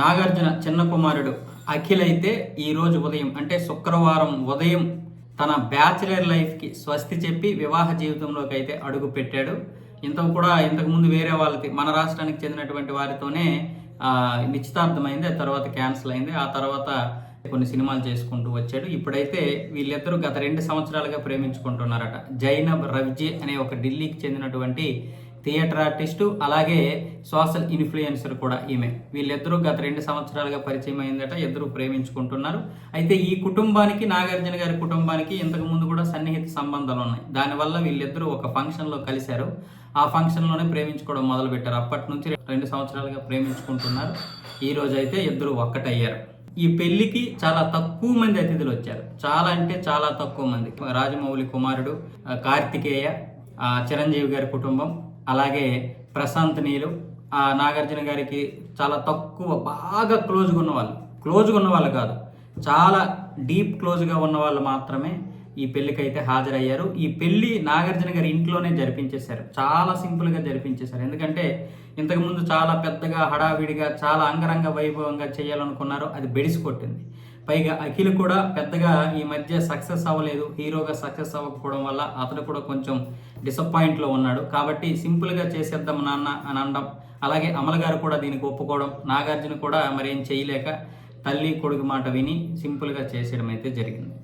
నాగార్జున చిన్న కుమారుడు అఖిల్ అయితే ఈరోజు ఉదయం అంటే శుక్రవారం ఉదయం తన బ్యాచిలర్ లైఫ్కి స్వస్తి చెప్పి వివాహ జీవితంలోకి అయితే అడుగు పెట్టాడు. ఇంత కూడా ఇంతకుముందు వేరే వాళ్ళకి మన రాష్ట్రానికి చెందినటువంటి వారితోనే నిశ్చితార్థమైంది ఆ తర్వాత క్యాన్సిల్ అయింది. ఆ తర్వాత కొన్ని సినిమాలు చేసుకుంటూ వచ్చాడు. ఇప్పుడైతే వీళ్ళిద్దరూ గత రెండు సంవత్సరాలుగా ప్రేమించుకుంటున్నారట. జైనబ్ రవ్జీ అనే ఒక ఢిల్లీకి చెందినటువంటి థియేటర్ ఆర్టిస్టు అలాగే సోషల్ ఇన్ఫ్లుయెన్సర్ కూడా ఈమె. వీళ్ళిద్దరూ గత రెండు సంవత్సరాలుగా పరిచయం అయిందట ఇద్దరు ప్రేమించుకుంటున్నారు. అయితే ఈ కుటుంబానికి నాగార్జున గారి కుటుంబానికి ఇంతకు ముందు కూడా సన్నిహిత సంబంధాలు ఉన్నాయి. దానివల్ల వీళ్ళిద్దరూ ఒక ఫంక్షన్లో కలిశారు. ఆ ఫంక్షన్లోనే ప్రేమించుకోవడం మొదలుపెట్టారు. అప్పటి నుంచి రెండు సంవత్సరాలుగా ప్రేమించుకుంటున్నారు. ఈ రోజు అయితే ఇద్దరు ఒక్కటయ్యారు. ఈ పెళ్ళికి చాలా తక్కువ మంది అతిథులు వచ్చారు. చాలా అంటే చాలా తక్కువ మంది. రాజమౌళి కుమారుడు కార్తికేయ చిరంజీవి గారి కుటుంబం అలాగే ప్రశాంత్ నీలు ఆ నాగార్జున గారికి చాలా తక్కువ బాగా క్లోజ్గా ఉన్న వాళ్ళు క్లోజ్గా ఉన్న వాళ్ళు కాదు. చాలా డీప్ క్లోజ్గా ఉన్న వాళ్ళు మాత్రమే ఈ పెళ్ళికైతే హాజరయ్యారు. ఈ పెళ్ళి నాగార్జున గారి ఇంట్లోనే జరిపించేశారు. చాలా సింపుల్గా జరిపించేశారు. ఎందుకంటే ఇంతకుముందు చాలా పెద్దగా హడావిడిగా చాలా అంగరంగ వైభవంగా చేయాలనుకున్నారు. అది బెడిసి కొట్టింది. పైగా అఖిల్ కూడా పెద్దగా ఈ మధ్య సక్సెస్ అవ్వలేదు. హీరోగా సక్సెస్ అవ్వకపోవడం వల్ల అతడు కూడా కొంచెం డిసప్పాయింట్లో ఉన్నాడు. కాబట్టి సింపుల్గా చేసేద్దాం నాన్న అని అనడం అలాగే అమల గారు కూడా దీనికి ఒప్పుకోవడం నాగార్జున కూడా మరి ఏం చేయలేక తల్లి కొడుకు మాట విని సింపుల్గా చేసేయడం అయితే జరిగింది.